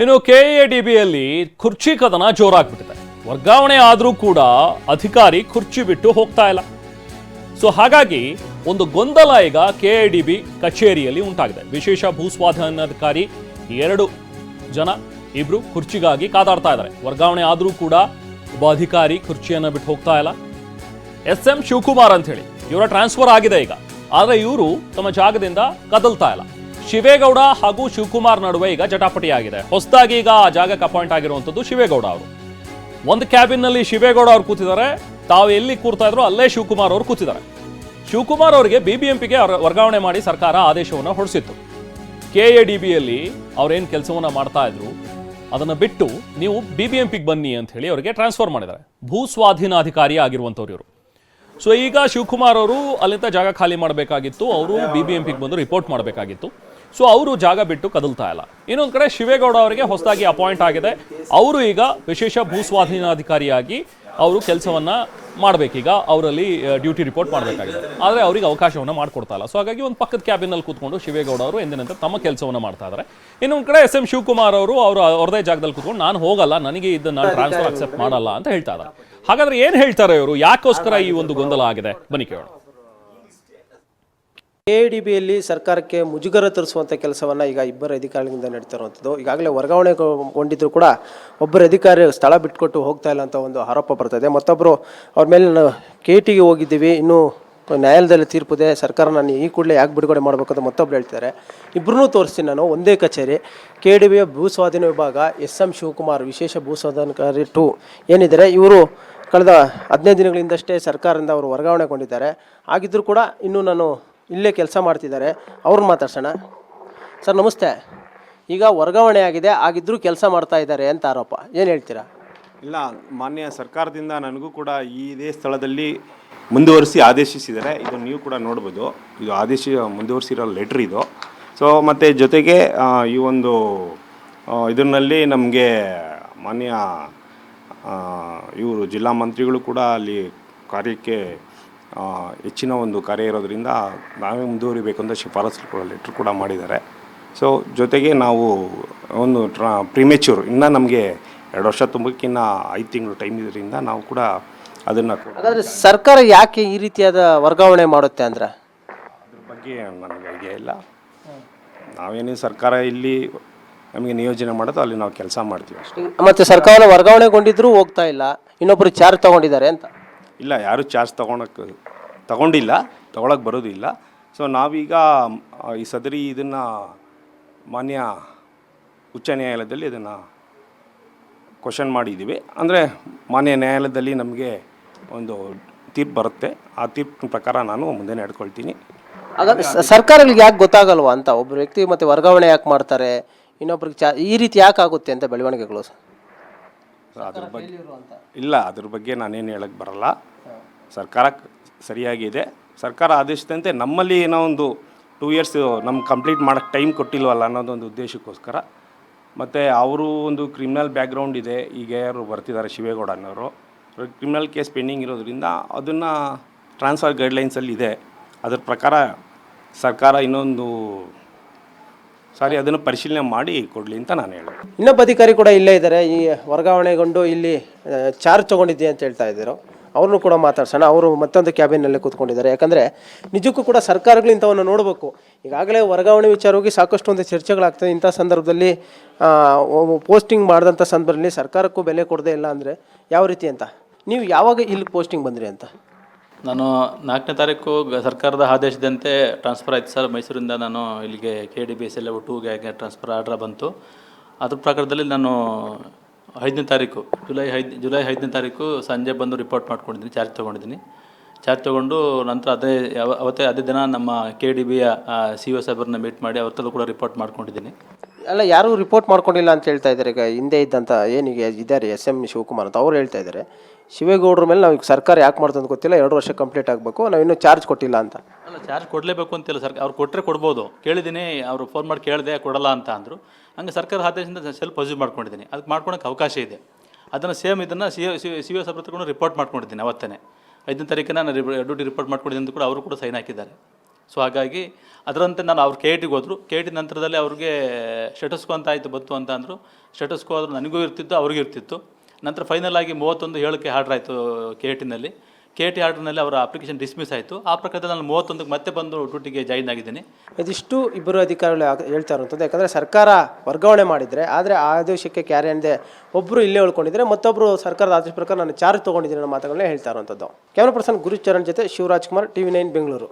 ಇನ್ನು ಕೆಎಡಿಬಿಯಲ್ಲಿ ಕುರ್ಚಿ ಕದನ ಜೋರಾಗ್ಬಿಟ್ಟಿದೆ. ವರ್ಗಾವಣೆ ಆದರೂ ಕೂಡ ಅಧಿಕಾರಿ ಕುರ್ಚಿ ಬಿಟ್ಟು ಹೋಗ್ತಾ ಇಲ್ಲ. ಸೊ ಹಾಗಾಗಿ ಒಂದು ಗೊಂದಲ ಈಗ ಕೆಎಡಿಬಿ ಕಚೇರಿಯಲ್ಲಿ ಉಂಟಾಗಿದೆ. ವಿಶೇಷ ಭೂಸ್ವಾಧೀನಾಧಿಕಾರಿ ಎರಡು ಜನ ಇಬ್ರು ಕುರ್ಚಿಗಾಗಿ ಕಾದಾಡ್ತಾ ಇದ್ದಾರೆ. ವರ್ಗಾವಣೆ ಆದರೂ ಕೂಡ ಒಬ್ಬ ಅಧಿಕಾರಿ ಕುರ್ಚಿಯನ್ನು ಬಿಟ್ಟು ಹೋಗ್ತಾ ಇಲ್ಲ. ಎಸ್ ಎಂ ಶಿವಕುಮಾರ್ ಅಂತ ಹೇಳಿ ಇವರ ಟ್ರಾನ್ಸ್ಫರ್ ಆಗಿದೆ ಈಗ. ಆದರೆ ಇವರು ತಮ್ಮ ಜಾಗದಿಂದ ಕದಲ್ತಾ ಇಲ್ಲ. ಶಿವೇಗೌಡ ಹಾಗೂ ಶಿವಕುಮಾರ್ ನಡುವೆ ಈಗ ಜಟಾಪಟಿಯಾಗಿದೆ. ಹೊಸದಾಗಿ ಈಗ ಆ ಜಾಗಕ್ಕೆ ಅಪಾಯಿಂಟ್ ಆಗಿರುವಂಥದ್ದು ಶಿವೇಗೌಡ ಅವರು. ಒಂದು ಕ್ಯಾಬಿನ್ನಲ್ಲಿ ಶಿವೇಗೌಡ ಅವರು ಕೂತಿದ್ದಾರೆ. ತಾವು ಎಲ್ಲಿ ಕೂರ್ತಾ ಇದ್ರು ಅಲ್ಲೇ ಶಿವಕುಮಾರ್ ಅವರು ಕೂತಿದ್ದಾರೆ. ಶಿವಕುಮಾರ್ ಅವರಿಗೆ ಬಿಬಿಎಂಪಿಗೆ ವರ್ಗಾವಣೆ ಮಾಡಿ ಸರ್ಕಾರ ಆದೇಶವನ್ನು ಹೊರಡಿಸಿತ್ತು. ಕೆ ಎ ಡಿ ಬಿಯಲ್ಲಿ ಅವ್ರೇನು ಕೆಲಸವನ್ನ ಮಾಡ್ತಾ ಇದ್ರು, ಅದನ್ನು ಬಿಟ್ಟು ನೀವು ಬಿಬಿಎಂಪಿಗೆ ಬನ್ನಿ ಅಂತ ಹೇಳಿ ಅವರಿಗೆ ಟ್ರಾನ್ಸ್ಫರ್ ಮಾಡಿದ್ದಾರೆ. ಭೂ ಸ್ವಾಧೀನಾಧಿಕಾರಿ ಆಗಿರುವಂಥವ್ರು ಇವರು. ಸೊ ಈಗ ಶಿವಕುಮಾರ್ ಅವರು ಅಲ್ಲಿಂದ ಜಾಗ ಖಾಲಿ ಮಾಡಬೇಕಾಗಿತ್ತು. ಅವರು ಬಿ ಬಿ ಎಂ ಪಿಗೆ ಬಂದು ರಿಪೋರ್ಟ್ ಮಾಡಬೇಕಾಗಿತ್ತು. ಸೊ ಅವರು ಜಾಗ ಬಿಟ್ಟು ಕದಲ್ತಾ ಇಲ್ಲ. ಇನ್ನೊಂದು ಕಡೆ ಶಿವೇಗೌಡ ಅವರಿಗೆ ಹೊಸದಾಗಿ ಅಪಾಯಿಂಟ್ ಆಗಿದೆ. ಅವರು ಈಗ ವಿಶೇಷ ಭೂ ಸ್ವಾಧೀನಾಧಿಕಾರಿಯಾಗಿ ಅವರು ಕೆಲಸವನ್ನ ಮಾಡಬೇಕೀಗ ಅವರಲ್ಲಿ ಡ್ಯೂಟಿ ರಿಪೋರ್ಟ್ ಮಾಡಬೇಕಾಗಿದೆ. ಆದರೆ ಅವರಿಗೆ ಅವಕಾಶವನ್ನು ಮಾಡಿಕೊಡ್ತಾ ಇಲ್ಲ. ಸೊ ಹಾಗಾಗಿ ಒಂದು ಪಕ್ಕದ ಕ್ಯಾಬಿನಲ್ಲಿ ಕೂತ್ಕೊಂಡು ಶಿವೇಗೌಡ ಅವರು ಎಂದಿನಂತೆ ತಮ್ಮ ಕೆಲಸವನ್ನು ಮಾಡ್ತಾ ಇದ್ದಾರೆ ಇನ್ನೊಂದು ಕಡೆ ಎಸ್ ಎಂ ಶಿವಕುಮಾರ್ ಅವರು ಅವರು, ಅವ್ರದೇ ಜಾಗದಲ್ಲಿ ಕೂತ್ಕೊಂಡು, ನಾನು ಹೋಗಲ್ಲ, ನನಗೆ ಇದನ್ನು ಟ್ರಾನ್ಸ್ಫರ್ ಅಕ್ಸೆಪ್ಟ್ ಮಾಡಲ್ಲ ಅಂತ ಹೇಳ್ತಾ ಇದ್ದಾರೆ ಹಾಗಾದ್ರೆ ಏನು ಹೇಳ್ತಾರೆ ಇವರು? ಯಾಕೋಸ್ಕರ ಈ ಒಂದು ಗೊಂದಲ ಆಗಿದೆ? ಬನ್ನಿ ಕೇಳೋಣ. ಎಡಿಬಿಯಲ್ಲಿ ಸರ್ಕಾರಕ್ಕೆ ಮುಜುಗರ ತರಿಸುವಂಥ ಕೆಲಸವನ್ನು ಈಗ ಇಬ್ಬರು ಅಧಿಕಾರಿಗಳಿಂದ ನಡೀತಿರುವಂಥದ್ದು. ಈಗಾಗಲೇ ವರ್ಗಾವಣೆಗೊಂಡಿದ್ದರೂ ಕೂಡ ಒಬ್ಬರು ಅಧಿಕಾರಿ ಸ್ಥಳ ಬಿಟ್ಕೊಟ್ಟು ಹೋಗ್ತಾ ಇಲ್ಲ ಅಂತ ಒಂದು ಆರೋಪ ಬರ್ತದೆ. ಮತ್ತೊಬ್ಬರು ಅವ್ರ ಮೇಲೆ ನಾನು ಕೆ ಟಿಗೆ ಹೋಗಿದ್ದೀವಿ. ಇನ್ನೂ ನ್ಯಾಯಾಲಯದಲ್ಲಿ ತೀರ್ಪಿದೆ ಸರ್ಕಾರ ನಾನು ಈ ಕೂಡಲೇ ಯಾಕೆ ಬಿಡುಗಡೆ ಮಾಡಬೇಕು ಅಂತ ಮತ್ತೊಬ್ರು ಹೇಳ್ತಾರೆ ಇಬ್ಬರೂ ತೋರಿಸ್ತೀನಿ ನಾನು. ಒಂದೇ ಕಚೇರಿ. ಕೆ ಡಿ ಬಿಯ ಭೂ ಸ್ವಾಧೀನ ವಿಭಾಗ ಎಸ್ ಎಂ ಶಿವಕುಮಾರ್, ವಿಶೇಷ ಭೂ ಸ್ವಾಧೀನಕಾರಿ ಟು ಏನಿದ್ದಾರೆ, ಇವರು ಕಳೆದ ಹದಿನೈದು ದಿನಗಳಿಂದಷ್ಟೇ ಸರ್ಕಾರದಿಂದ ಅವರು ವರ್ಗಾವಣೆಗೊಂಡಿದ್ದಾರೆ ಆಗಿದ್ದರೂ ಕೂಡ ಇನ್ನೂ ನಾನು ಇಲ್ಲೇ ಕೆಲಸ ಮಾಡ್ತಿದ್ದಾರೆ. ಅವ್ರನ್ನ ಮಾತಾಡ್ಸೋಣ. ಸರ್, ನಮಸ್ತೆ. ಈಗ ವರ್ಗಾವಣೆ ಆಗಿದೆ ಆಗಿದ್ದರೂ ಕೆಲಸ ಮಾಡ್ತಾ ಇದ್ದಾರೆ ಅಂತ ಆರೋಪ. ಏನು ಹೇಳ್ತೀರಾ? ಇಲ್ಲ, ಮಾನ್ಯ ಸರ್ಕಾರದಿಂದ ನನಗೂ ಕೂಡ ಇದೇ ಸ್ಥಳದಲ್ಲಿ ಮುಂದುವರಿಸಿ ಆದೇಶಿಸಿದ್ದಾರೆ. ಇದು ನೀವು ಕೂಡ ನೋಡ್ಬೋದು. ಇದು ಆದೇಶ ಮುಂದುವರಿಸಿರೋ ಲೆಟ್ರ್ ಇದು. ಸೊ ಮತ್ತು ಜೊತೆಗೆ ಈ ಒಂದು ಇದರಲ್ಲಿ ನಮಗೆ ಮಾನ್ಯ ಇವರು ಜಿಲ್ಲಾ ಮಂತ್ರಿಗಳು ಕೂಡ ಅಲ್ಲಿ ಕಾರ್ಯಕ್ಕೆ ಹೆಚ್ಚಿನ ಒಂದು ಕಾರ್ಯ ಇರೋದರಿಂದ ನಾವೇ ಮುಂದುವರಿಬೇಕು ಅಂತ ಶಿಫಾರಸು ಕೂಡ ಲೆಟ್ರ್ ಕೂಡ ಮಾಡಿದ್ದಾರೆ. ಸೊ ಜೊತೆಗೆ ನಾವು ಒಂದು ಟ್ರಾ ಪ್ರಿಮೆಚ್ಯೂರ್ ಇನ್ನೂ ನಮಗೆ ಎರಡು ವರ್ಷ ತುಂಬಕ್ಕಿನ್ನ ಐದು ತಿಂಗಳು ಟೈಮ್ ಇದರಿಂದ ನಾವು ಕೂಡ ಅದನ್ನು ಹಾಗಾದರೆ ಸರ್ಕಾರ ಯಾಕೆ ಈ ರೀತಿಯಾದ ವರ್ಗಾವಣೆ ಮಾಡುತ್ತೆ ಅಂದ್ರೆ? ಅದ್ರ ಬಗ್ಗೆ ನನಗೆ ಐಡಿಯಾ ಇಲ್ಲ. ನಾವೇನೇ ಸರ್ಕಾರ ಇಲ್ಲಿ ನಮಗೆ ನಿಯೋಜನೆ ಮಾಡೋದು ಅಲ್ಲಿ ನಾವು ಕೆಲಸ ಮಾಡ್ತೀವಿ ಅಷ್ಟೇ. ಮತ್ತು ಸರ್ಕಾರ ವರ್ಗಾವಣೆಗೊಂಡಿದ್ರೂ ಹೋಗ್ತಾ ಇಲ್ಲ ಇನ್ನೊಬ್ಬರು ಚಾರ್ಜ್ ತಗೊಂಡಿದ್ದಾರೆ ಅಂತ. ಇಲ್ಲ ಯಾರೂ ಚಾರ್ಜ್ ತೊಗೊಳಕ್ಕೆ ತಗೊಂಡಿಲ್ಲ ತೊಗೊಳಕ್ಕೆ ಬರೋದಿಲ್ಲ. ಸೊ ನಾವೀಗ ಈ ಸದರಿ ಇದನ್ನು ಮಾನ್ಯ ಉಚ್ಚ ನ್ಯಾಯಾಲಯದಲ್ಲಿ ಇದನ್ನು ಕ್ವಶನ್ ಮಾಡಿದ್ದೀವಿ ಅಂದರೆ ಮಾನ್ಯ ನ್ಯಾಯಾಲಯದಲ್ಲಿ ನಮಗೆ ಒಂದು ತೀರ್ಪು ಬರುತ್ತೆ. ಆ ತೀರ್ಪಿನ ಪ್ರಕಾರ ನಾನು ಮುಂದೆ ನಡ್ಕೊಳ್ತೀನಿ. ಹಾಗಾದ್ರೆ ಸರ್ಕಾರಗಳಿಗೆ ಯಾಕೆ ಗೊತ್ತಾಗಲ್ವಾ ಅಂತ? ಒಬ್ಬ ವ್ಯಕ್ತಿ ಮತ್ತೆ ವರ್ಗಾವಣೆ ಯಾಕೆ ಮಾಡ್ತಾರೆ? ಇನ್ನೊಬ್ರಿಗೆ ಚಾ ಈ ರೀತಿ ಯಾಕೆ ಆಗುತ್ತೆ ಅಂತ ಬೆಳವಣಿಗೆಗಳು ಸರ್ ಸೊ ಅದ್ರ ಬಗ್ಗೆ ಇಲ್ಲ ಅದ್ರ ಬಗ್ಗೆ ನಾನೇನು ಹೇಳಕ್ಕೆ ಬರಲ್ಲ. ಸರ್ಕಾರ ಸರಿಯಾಗಿದೆ ಸರ್ಕಾರ ಆದೇಶದಂತೆ ನಮ್ಮಲ್ಲಿ ಏನೋ ಒಂದು ಟೂ ಇಯರ್ಸ್ ನಮ್ಮ ಕಂಪ್ಲೀಟ್ ಮಾಡೋಕ್ಕೆ ಟೈಮ್ ಕೊಟ್ಟಿಲ್ವಲ್ಲ ಅನ್ನೋದೊಂದು ಉದ್ದೇಶಕ್ಕೋಸ್ಕರ. ಮತ್ತು ಅವರು ಒಂದು ಕ್ರಿಮಿನಲ್ ಬ್ಯಾಕ್ಗ್ರೌಂಡ್ ಇದೆ. ಈಗ ಯಾರು ಬರ್ತಿದ್ದಾರೆ ಶಿವೇಗೌಡ ಅನ್ನೋರು ಕ್ರಿಮಿನಲ್ ಕೇಸ್ ಪೆಂಡಿಂಗ್ ಇರೋದ್ರಿಂದ ಅದನ್ನು ಟ್ರಾನ್ಸ್ಫರ್ ಗೈಡ್ಲೈನ್ಸಲ್ಲಿ ಇದೆ. ಅದ್ರ ಪ್ರಕಾರ ಸರ್ಕಾರ ಇನ್ನೊಂದು ಸಾರಿ, ಅದನ್ನು ಪರಿಶೀಲನೆ ಮಾಡಿ ಕೊಡಲಿ ಅಂತ ನಾನು ಹೇಳಿ ಇನ್ನೊಬ್ಬ ಅಧಿಕಾರಿ ಕೂಡ ಇಲ್ಲೇ ಇದ್ದಾರೆ. ಈ ವರ್ಗಾವಣೆಗೊಂಡು ಇಲ್ಲಿ ಚಾರ್ಜ್ ತಗೊಂಡಿದ್ದೆ ಅಂತ ಹೇಳ್ತಾ ಇದ್ದರು. ಅವ್ರನ್ನೂ ಕೂಡ ಮಾತಾಡ್ಸೋಣ. ಅವರು ಮತ್ತೊಂದು ಕ್ಯಾಬಿನಲ್ಲೇ ಕೂತ್ಕೊಂಡಿದ್ದಾರೆ. ಯಾಕಂದರೆ ನಿಜಕ್ಕೂ ಕೂಡ ಸರ್ಕಾರಗಳು ಇಂಥವನ್ನು ನೋಡಬೇಕು. ಈಗಾಗಲೇ ವರ್ಗಾವಣೆ ವಿಚಾರವಾಗಿ ಸಾಕಷ್ಟು ಒಂದು ಚರ್ಚೆಗಳಾಗ್ತದೆ ಇಂಥ ಸಂದರ್ಭದಲ್ಲಿ ಪೋಸ್ಟಿಂಗ್ ಮಾಡಿದಂಥ ಸಂದರ್ಭದಲ್ಲಿ ಸರ್ಕಾರಕ್ಕೂ ಬೆಲೆ ಕೊಡದೇ ಇಲ್ಲ ಅಂದರೆ ಯಾವ ರೀತಿ ಅಂತ? ನೀವು ಯಾವಾಗ ಇಲ್ಲಿ ಪೋಸ್ಟಿಂಗ್ ಬಂದ್ರಿ ಅಂತ? ನಾನು ನಾಲ್ಕನೇ ತಾರೀಕು ಸರ್ಕಾರದ ಆದೇಶದಂತೆ ಟ್ರಾನ್ಸ್ಫರ್ ಆಯಿತು ಸರ್. ಮೈಸೂರಿಂದ ನಾನು ಇಲ್ಲಿಗೆ K D B S L ಟೂಗೆ transfer order ಬಂತು. ಅದ್ರ ಪ್ರಕಾರದಲ್ಲಿ ನಾನು ಐದನೇ ತಾರೀಕು, ಜುಲೈ ಐದು, ಜುಲೈ ಐದನೇ ತಾರೀಕು ಸಂಜೆ ಬಂದು ರಿಪೋರ್ಟ್ ಮಾಡ್ಕೊಂಡಿದ್ದೀನಿ ಚಾರ್ಜ್ ತೊಗೊಂಡಿದ್ದೀನಿ. ಚಾರ್ಜ್ ತೊಗೊಂಡು ನಂತರ ಅದೇ ಅವತ್ತೇ ಅದೇ ದಿನ ನಮ್ಮ ಕೆ ಡಿ ಬಿಯ ಸಿ ಒ ಸಾಹೇಬ್ರನ್ನ ಮೀಟ್ ಮಾಡಿ ಅವತ್ತಲ್ಲೂ ಕೂಡ ರಿಪೋರ್ಟ್ ಮಾಡ್ಕೊಂಡಿದ್ದೀನಿ. ಅಲ್ಲ, ಯಾರೂ ರಿಪೋರ್ಟ್ ಮಾಡ್ಕೊಂಡಿಲ್ಲ ಅಂತ ಹೇಳ್ತಾ ಇದ್ದಾರೆ. ಈಗ ಹಿಂದೆ ಇದ್ದಂಥ ಏನಿಗೆ ಇದ್ದಾರೆ, ಎಸ್ ಎಂ ಶಿವಕುಮಾರ್ ಅಂತ ಅವ್ರು ಹೇಳ್ತಾ ಇದ್ದಾರೆ. ಶಿವೇಗೌಡ್ರ ಮೇಲೆ ನಾವು ಈಗ ಸರ್ಕಾರ ಯಾಕೆ ಮಾಡ್ತಂತ ಗೊತ್ತಿಲ್ಲ, ಎರಡು ವರ್ಷ ಕಂಪ್ಲೀಟ್ ಆಗಬೇಕು, ನಾವು ಇನ್ನೂ ಚಾರ್ಜ್ ಕೊಟ್ಟಿಲ್ಲ ಅಂತ. ಅಲ್ಲ ಚಾರ್ಜ್ ಕೊಡಲೇಬೇಕು ಅಂತಿಲ್ಲ ಸರ್ ಅವ್ರು ಕೊಟ್ಟರೆ ಕೊಡ್ಬೋದು. ಕೇಳಿದ್ದೀನಿ ಅವರು ಫೋನ್ ಮಾಡಿ ಕೇಳಿದೆ, ಕೊಡಲ್ಲ ಅಂತ ಅಂದರು. ಹಂಗೆ ಸರ್ಕಾರ ಆದೇಶದಿಂದ ಸೆಲ್ಫ್ ಪಾಸಿಟಿವ್ ಮಾಡ್ಕೊಂಡಿದ್ದೀನಿ. ಅದಕ್ಕೆ ಮಾಡ್ಕೊಳಕ್ಕೆ ಅವಕಾಶ ಇದೆ. ಅದನ್ನು ಸೇಮ್ ಇದನ್ನು ಸಿ ಸಿ ಎಸ್ ಹತ್ರ ರಿಪೋರ್ಟ್ ಮಾಡ್ಕೊಂಡಿದ್ದೀನಿ ಅವತ್ತೇ ಐದನೇ ತಾರೀಕಿನ ನಾನು ಡ್ಯೂಟಿ ರಿಪೋರ್ಟ್ ಮಾಡ್ಕೊಂಡಿದ್ದೀನಿ ಅಂತ ಕೂಡ ಅವರು ಕೂಡ ಸೈನ್ ಹಾಕಿದ್ದಾರೆ. ಸೊ ಹಾಗಾಗಿ ಅದರಂತೆ ನಾನು ಅವ್ರು ಕೆ ಟಿಗೆ ಹೋದ್ರು. ಕೆ ಟಿ ನಂತರದಲ್ಲಿ ಅವ್ರಿಗೆ ಸ್ಟೆಟಸ್ಕೋ ಅಂತ ಆಯಿತು, ಬಂತು ಅಂತ ಅಂದರು. ಸ್ಟೆಟಸ್ಕೋ ಆದರೂ ನನಗೂ ಇರ್ತಿತ್ತು, ಅವ್ರಿಗೂ ಇರ್ತಿತ್ತು. ನಂತರ ಫೈನಲ್ ಆಗಿ ಮೂವತ್ತೊಂದು ಏಳಕ್ಕೆ ಆರ್ಡ್ರ್ ಆಯಿತು ಕೆ ಟಿನಲ್ಲಿ ಕೆ ಟಿ ಆರ್ಡ್ರ್ನಲ್ಲಿ ಅವರ ಅಪ್ಲಿಕೇಶನ್ ಡಿಸ್ಮಿಸ್ ಆಯಿತು. ಆ ಪ್ರಕಾರದಲ್ಲಿ ನಾನು ಮೂವತ್ತೊಂದಕ್ಕೆ ಮತ್ತೆ ಬಂದು ಡ್ಯೂಟಿಗೆ ಜಾಯಿನ್ ಆಗಿದ್ದೀನಿ. ಇದಿಷ್ಟು ಇಬ್ಬರು ಅಧಿಕಾರಿಗಳು ಹೇಳ್ತಾ ಇರುವಂಥದ್ದು. ಯಾಕಂದರೆ ಸರ್ಕಾರ ವರ್ಗಾವಣೆ ಮಾಡಿದರೆ, ಆದರೆ ಆ ಆದೇಶಕ್ಕೆ ಕ್ಯಾರಿ ಅಂದೆ ಒಬ್ಬರು ಇಲ್ಲೇ ಉಳ್ಕೊಂಡಿದ್ರೆ ಮತ್ತೊಬ್ಬರು ಸರ್ಕಾರದ ಆದೇಶ ಪ್ರಕಾರ ನಾನು ಚಾರ್ಜ್ ತೊಗೊಂಡಿದ್ದೀನಿ ಅನ್ನೋ ಮಾತುಗಳನ್ನ ಹೇಳ್ತಾ ಇರುವಂಥದ್ದು. ಕ್ಯಾಮ್ರಾ ಪರ್ಸನ್ ಗುರುಚರಣ್ ಜೊತೆ Shivaraj Kumar T V nine Bengaluru.